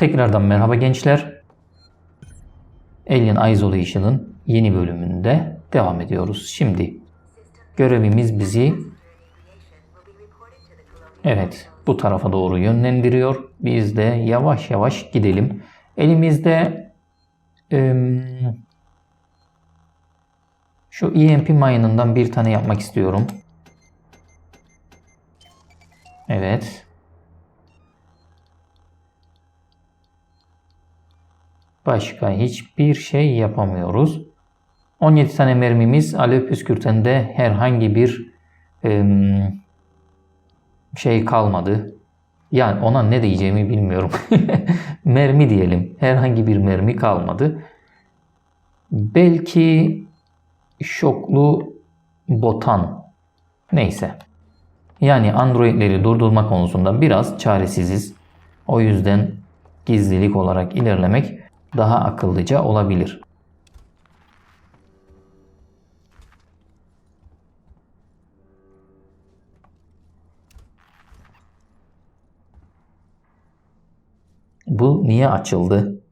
Tekrardan merhaba gençler. Alien Isolation'ın yeni bölümünde devam ediyoruz. Şimdi görevimiz bizi evet bu tarafa doğru yönlendiriyor. Biz de yavaş yavaş gidelim. Elimizde em, şu EMP mayınından bir tane yapmak istiyorum. Evet. Başka hiçbir şey yapamıyoruz. 17 tane mermimiz alev püskürtende herhangi bir şey kalmadı. Yani ona ne diyeceğimi bilmiyorum. mermi diyelim. Herhangi bir mermi kalmadı. Belki şoklu botan. Neyse. Yani Android'leri durdurma konusunda biraz çaresiziz. O yüzden gizlilik olarak ilerlemek daha akıllıca olabilir. Bu niye açıldı?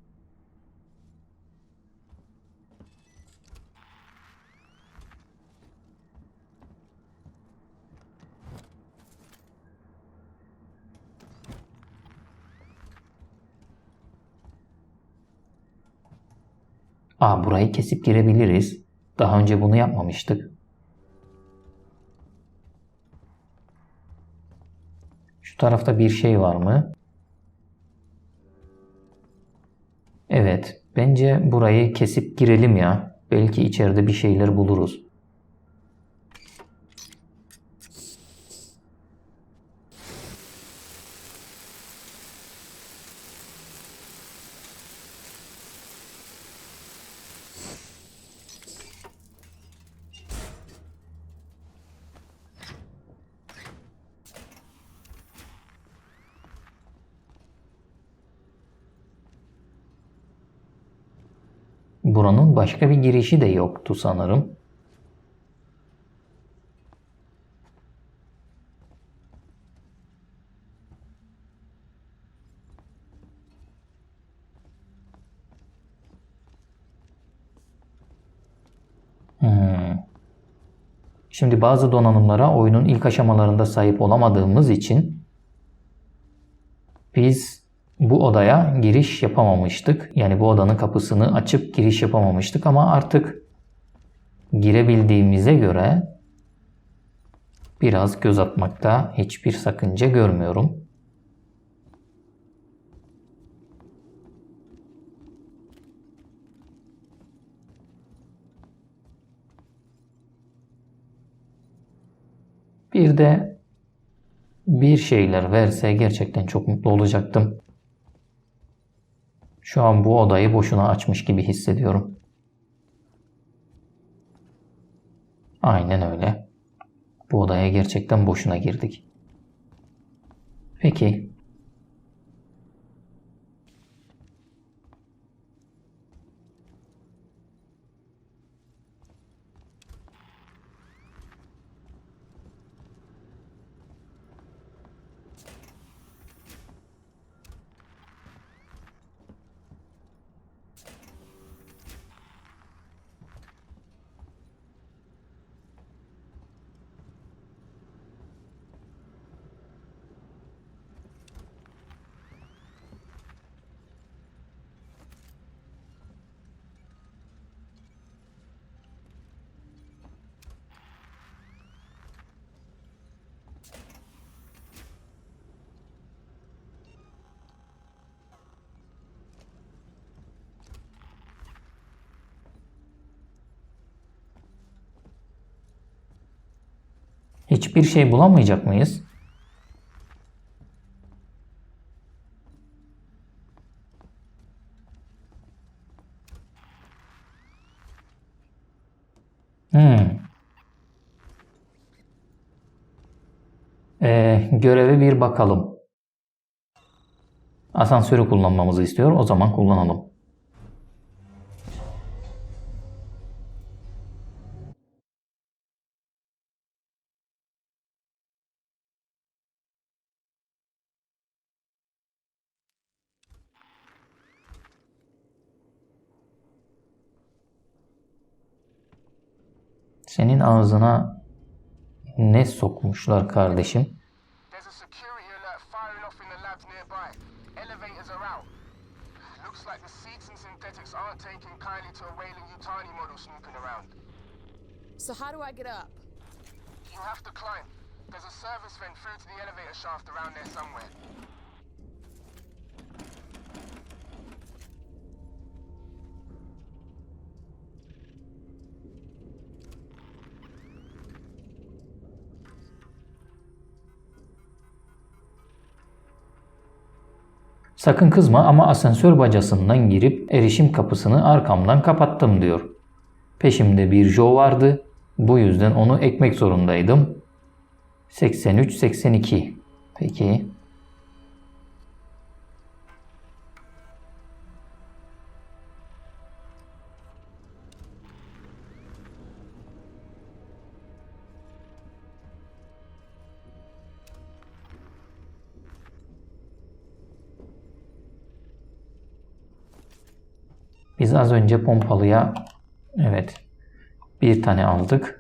Aa burayı kesip girebiliriz. Daha önce bunu yapmamıştık. Şu tarafta bir şey var mı? Evet. Bence burayı kesip girelim ya. Belki içeride bir şeyler buluruz. Başka bir girişi de yoktu sanırım. Hmm. Şimdi bazı donanımlara oyunun ilk aşamalarında sahip olamadığımız için biz bu odaya giriş yapamamıştık. Yani bu odanın kapısını açıp giriş yapamamıştık ama artık girebildiğimize göre biraz göz atmakta hiçbir sakınca görmüyorum. Bir de bir şeyler verse gerçekten çok mutlu olacaktım. Şu an bu odayı boşuna açmış gibi hissediyorum. Aynen öyle. Bu odaya gerçekten boşuna girdik. Peki. Hiçbir şey bulamayacak mıyız? Hmm. Ee, göreve bir bakalım. Asansörü kullanmamızı istiyor. O zaman kullanalım. Wayland Utani model snooping around. So how do I get up? You have to climb. There's a service vent through to the elevator shaft around there somewhere. Sakın kızma ama asansör bacasından girip erişim kapısını arkamdan kapattım diyor. Peşimde bir Joe vardı. Bu yüzden onu ekmek zorundaydım. 83-82. Peki. Az önce pompalıya evet bir tane aldık.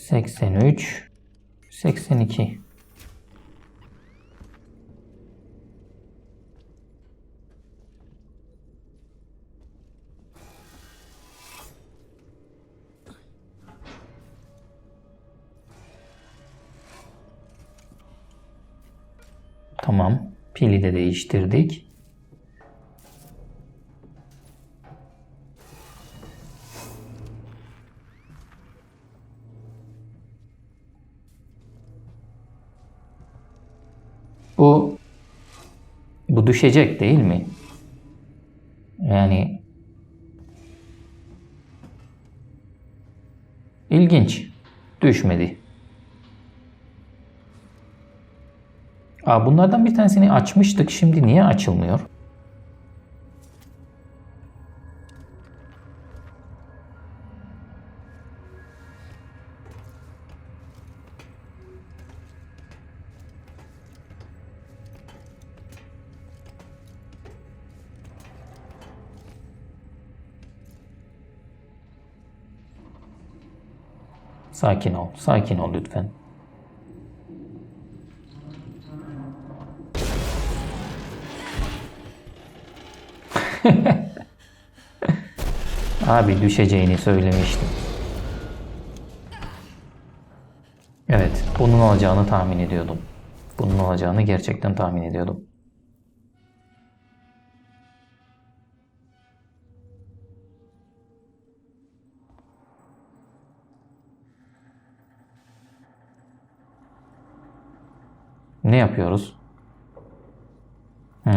Seksen üç, seksen iki. Tamam. Pili de değiştirdik. Düşecek değil mi? Yani ilginç. Düşmedi. Aa, bunlardan bir tanesini açmıştık. Şimdi niye açılmıyor? Sakin ol. Sakin ol lütfen. Abi düşeceğini söylemiştim. Evet, bunun olacağını tahmin ediyordum. Bunun olacağını gerçekten tahmin ediyordum. Ne yapıyoruz? Hmm.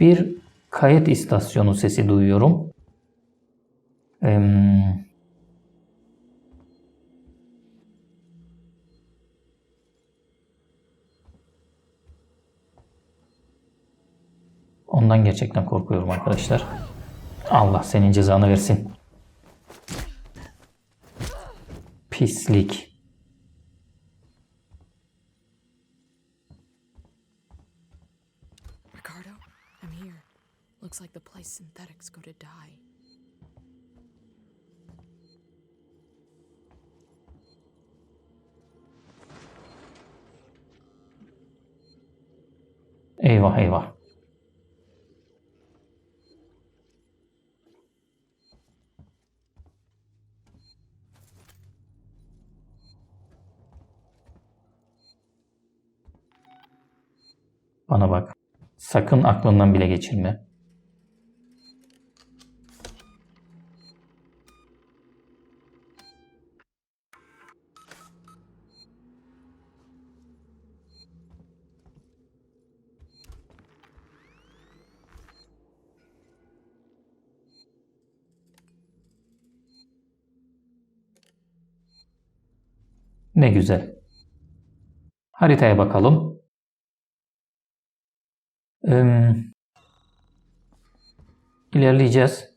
Bir kayıt istasyonu sesi duyuyorum. Ondan gerçekten korkuyorum arkadaşlar. Allah senin cezanı versin. Pislik. Place synthetics go to die. Eyvah eyvah. Bana bak. Sakın aklından bile geçirme. Ne güzel. Haritaya bakalım. Ee, ilerleyeceğiz.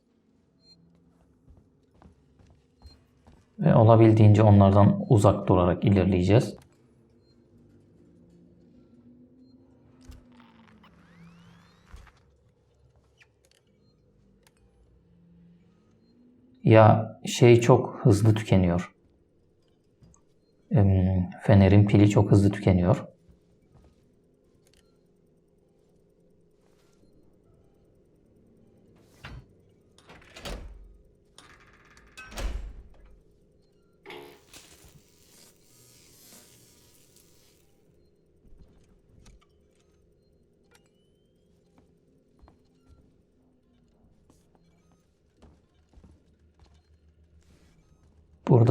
Ve olabildiğince onlardan uzak durarak ilerleyeceğiz. Ya şey çok hızlı tükeniyor. Fenerin pili çok hızlı tükeniyor.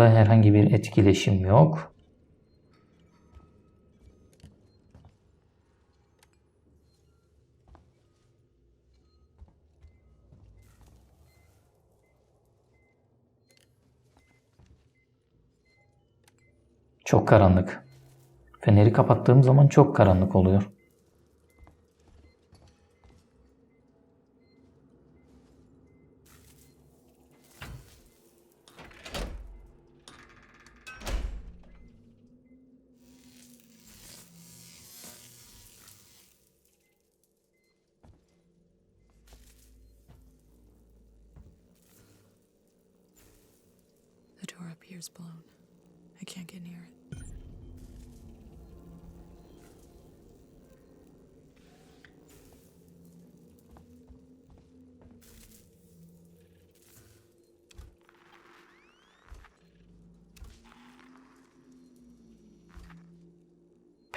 Burada herhangi bir etkileşim yok. Çok karanlık. Feneri kapattığım zaman çok karanlık oluyor.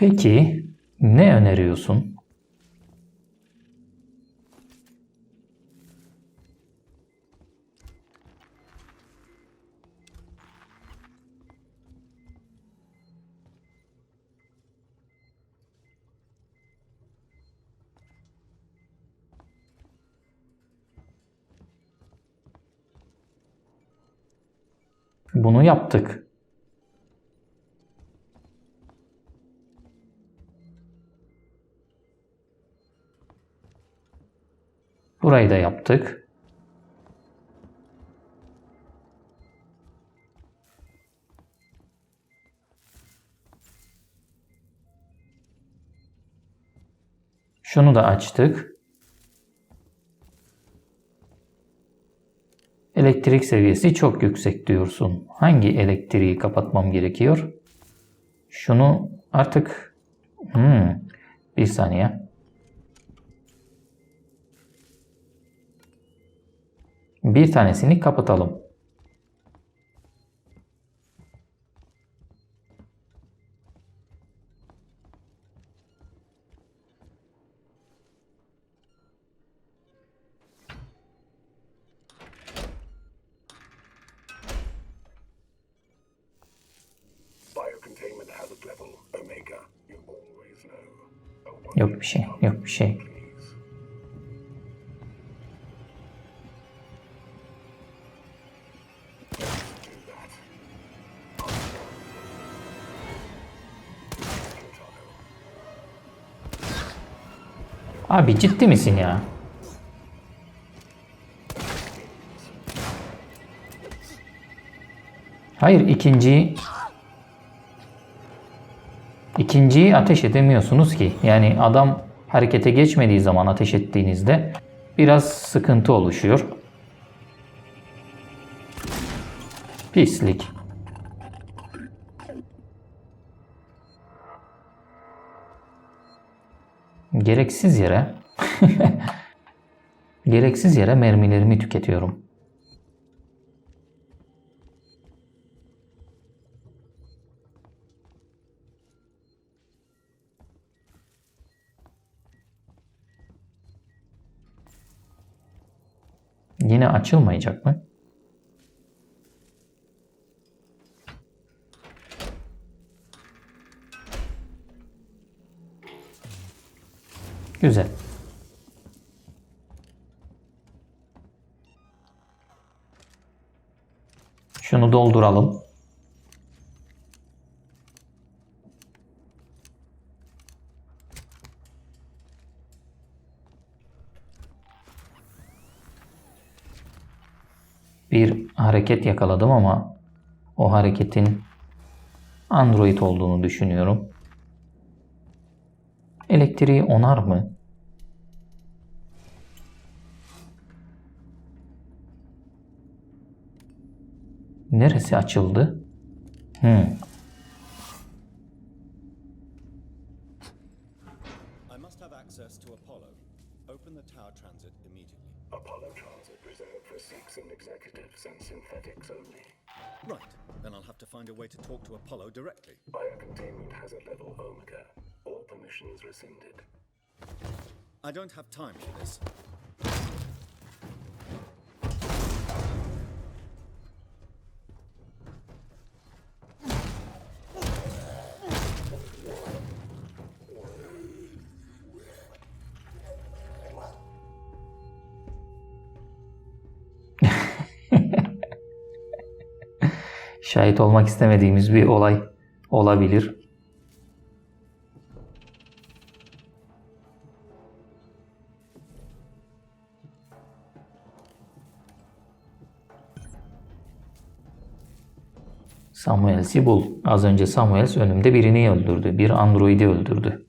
Peki ne öneriyorsun? Bunu yaptık. Burayı da yaptık. Şunu da açtık. Elektrik seviyesi çok yüksek diyorsun. Hangi elektriği kapatmam gerekiyor? Şunu artık... Hmm, bir saniye. Bir tanesini kapatalım. Yok bir şey, yok bir şey. Abi ciddi misin ya? Hayır ikinciyi ikinciyi ateş edemiyorsunuz ki. Yani adam harekete geçmediği zaman ateş ettiğinizde biraz sıkıntı oluşuyor. Pislik. Gereksiz yere gereksiz yere mermilerimi tüketiyorum. Yine açılmayacak mı? Güzel. Şunu dolduralım. Bir hareket yakaladım ama o hareketin Android olduğunu düşünüyorum. Elektriği onar mı? Neresi açıldı? Hmm. I must have access to Apollo. Open the tower transit immediately. Apollo Transit reserved for Sikhs and executives and synthetics only. Right, then I'll have to find a way to talk to Apollo directly. Biocontainment hazard level Omega. All permissions rescinded. I don't have time for this. Şahit olmak istemediğimiz bir olay olabilir. Samuels'i bul. Az önce Samuels önümde birini öldürdü. Bir androidi öldürdü.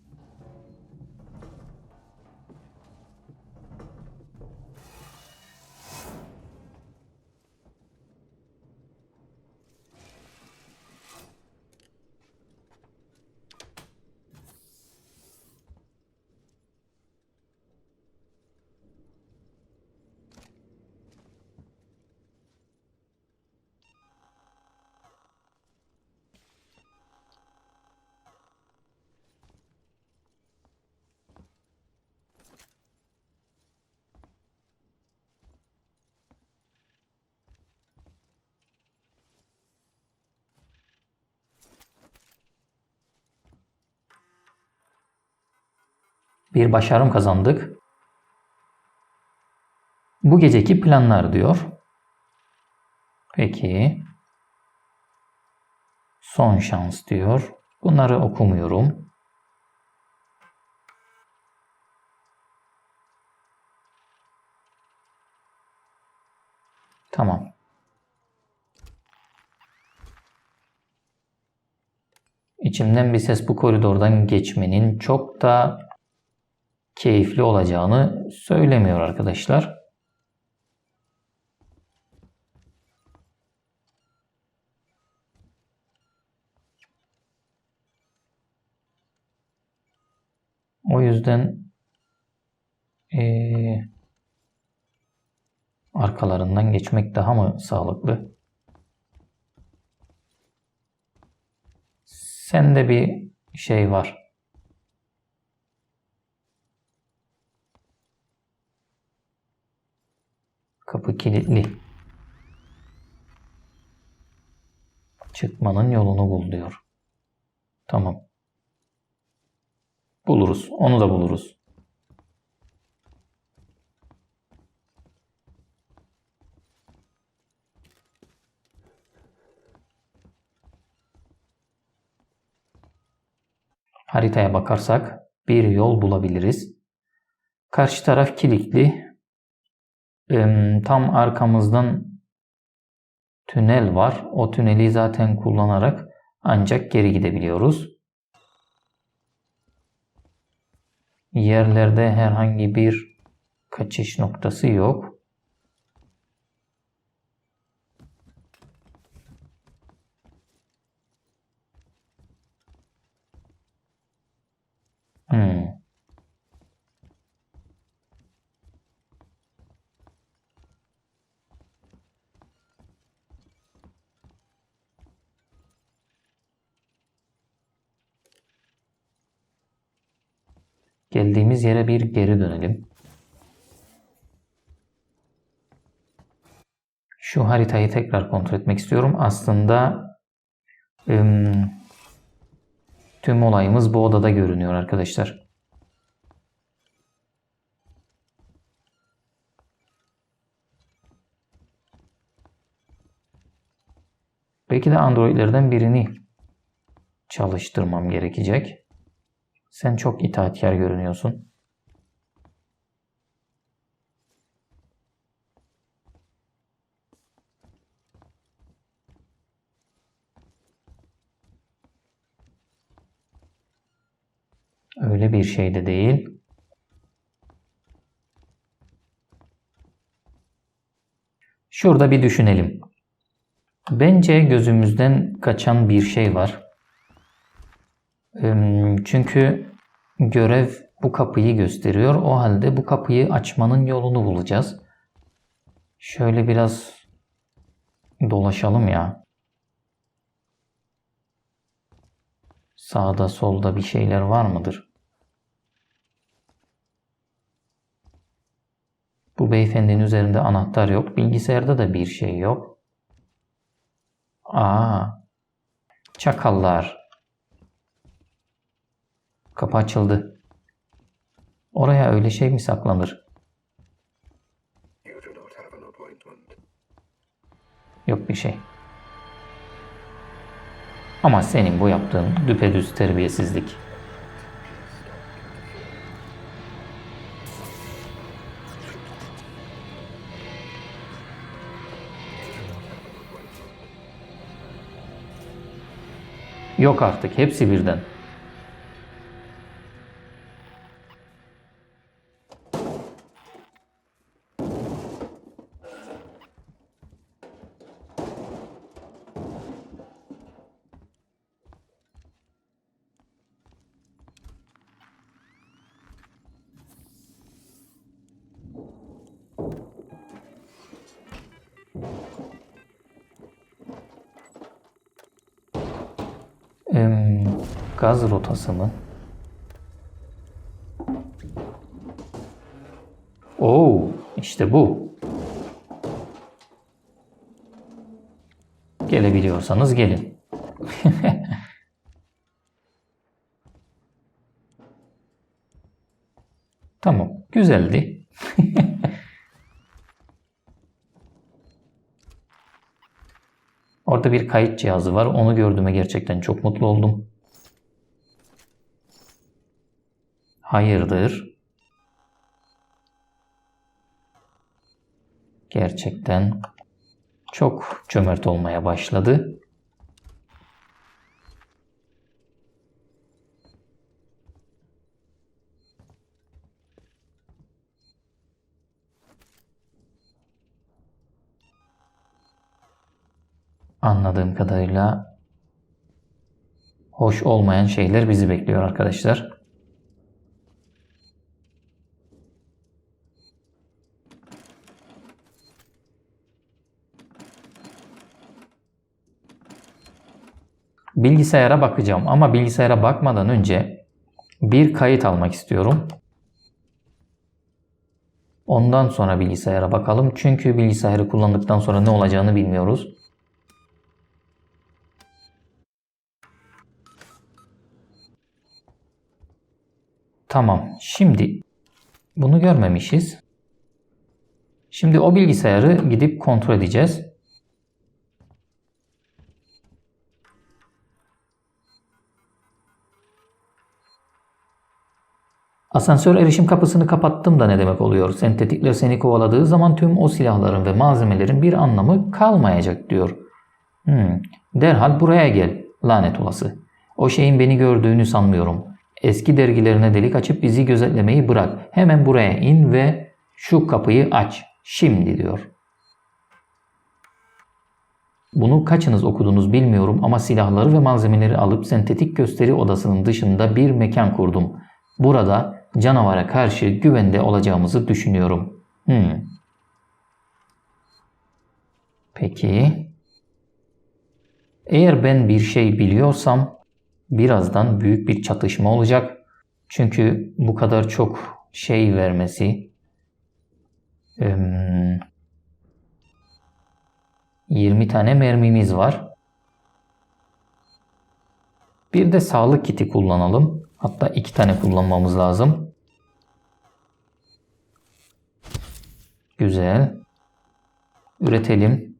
Bir başarım kazandık. Bu geceki planlar diyor. Peki. Son şans diyor. Bunları okumuyorum. Tamam. İçimden bir ses bu koridordan geçmenin çok da keyifli olacağını söylemiyor arkadaşlar. O yüzden eee, arkalarından geçmek daha mı sağlıklı? Sende bir şey var. Kapı kilitli. Çıkmanın yolunu bul diyor. Tamam. Buluruz. Onu da buluruz. Haritaya bakarsak bir yol bulabiliriz. Karşı taraf kilitli. Tam arkamızdan tünel var. O tüneli zaten kullanarak ancak geri gidebiliyoruz. Yerlerde herhangi bir Kaçış noktası yok. Hmm. Geldiğimiz yere bir geri dönelim. Şu haritayı tekrar kontrol etmek istiyorum. Aslında ım, tüm olayımız bu odada görünüyor arkadaşlar. Belki de Androidlerden birini çalıştırmam gerekecek. Sen çok itaatkar görünüyorsun. Öyle bir şey de değil. Şurada bir düşünelim. Bence gözümüzden kaçan bir şey var. Çünkü görev bu kapıyı gösteriyor. O halde bu kapıyı açmanın yolunu bulacağız. Şöyle biraz dolaşalım ya. Sağda solda bir şeyler var mıdır? Bu beyefendinin üzerinde anahtar yok. Bilgisayarda da bir şey yok. Aa, çakallar. Kapı açıldı. Oraya öyle şey mi saklanır? Yok bir şey. Ama senin bu yaptığın düpedüz terbiyesizlik. Yok artık hepsi birden. Gaz rotası mı? Oo, işte bu. Gelebiliyorsanız gelin. tamam, güzeldi. Orada bir kayıt cihazı var. Onu gördüğüme gerçekten çok mutlu oldum. Hayırdır? Gerçekten çok cömert olmaya başladı. Anladığım kadarıyla hoş olmayan şeyler bizi bekliyor arkadaşlar. Bilgisayara bakacağım ama bilgisayara bakmadan önce bir kayıt almak istiyorum. Ondan sonra bilgisayara bakalım. Çünkü bilgisayarı kullandıktan sonra ne olacağını bilmiyoruz. Tamam. Şimdi bunu görmemişiz. Şimdi o bilgisayarı gidip kontrol edeceğiz. Asansör erişim kapısını kapattım da ne demek oluyor? Sentetikler seni kovaladığı zaman tüm o silahların ve malzemelerin bir anlamı kalmayacak diyor. Hmm, derhal buraya gel lanet olası. O şeyin beni gördüğünü sanmıyorum. Eski dergilerine delik açıp bizi gözetlemeyi bırak. Hemen buraya in ve Şu kapıyı aç. Şimdi diyor. Bunu kaçınız okudunuz bilmiyorum ama silahları ve malzemeleri alıp sentetik gösteri odasının dışında bir mekan kurdum. Burada canavara karşı güvende olacağımızı düşünüyorum. Hmm. Peki. Eğer ben bir şey biliyorsam birazdan büyük bir çatışma olacak. Çünkü bu kadar çok şey vermesi em, 20 tane mermimiz var. Bir de sağlık kiti kullanalım. Hatta iki tane kullanmamız lazım. Güzel. Üretelim.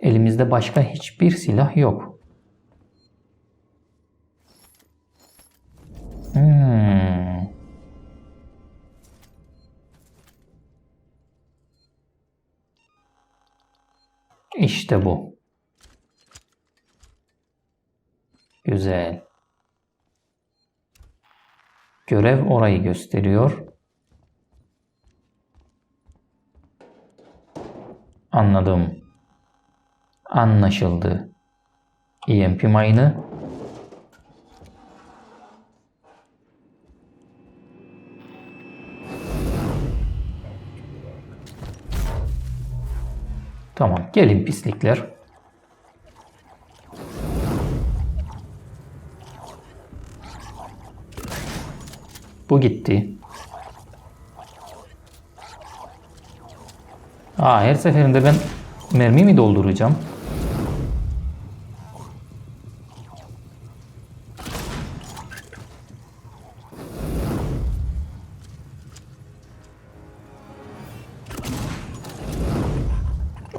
Elimizde başka hiçbir silah yok. İşte bu. Güzel. Görev orayı gösteriyor. Anladım. Anlaşıldı. EMP mayını Tamam gelin pislikler. Bu gitti. Aa, her seferinde ben mermi mi dolduracağım?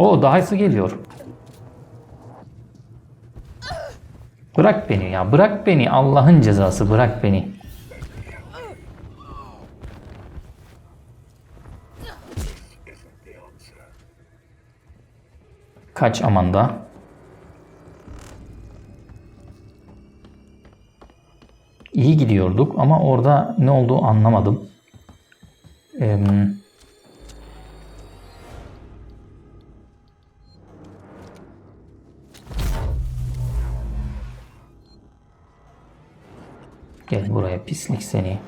O dahası geliyor. Bırak beni ya. Bırak beni. Allah'ın cezası. Bırak beni. Kaç Amanda. İyi gidiyorduk ama orada ne olduğu anlamadım. Em, Gel buraya pislik seni.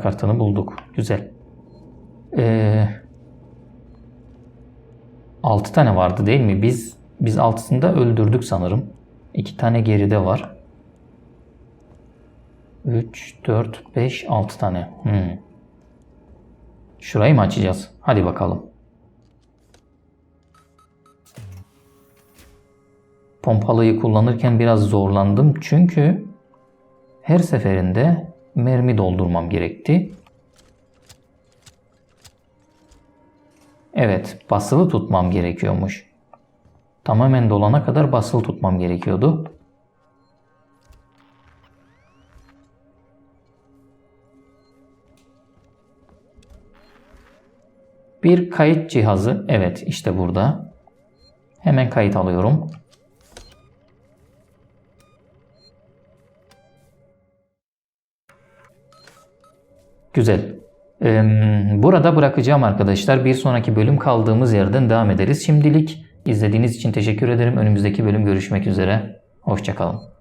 Anahtar kartını bulduk. Güzel. Ee, 6 tane vardı değil mi? Biz biz altısını da öldürdük sanırım. 2 tane geride var. 3, 4, 5, 6 tane. Hmm. Şurayı mı açacağız? Hadi bakalım. Pompalıyı kullanırken biraz zorlandım çünkü her seferinde mermi doldurmam gerekti. Evet, basılı tutmam gerekiyormuş. Tamamen dolana kadar basılı tutmam gerekiyordu. Bir kayıt cihazı. Evet, işte burada. Hemen kayıt alıyorum. Güzel. Ee, burada bırakacağım arkadaşlar. Bir sonraki bölüm kaldığımız yerden devam ederiz. Şimdilik izlediğiniz için teşekkür ederim. Önümüzdeki bölüm görüşmek üzere. Hoşçakalın.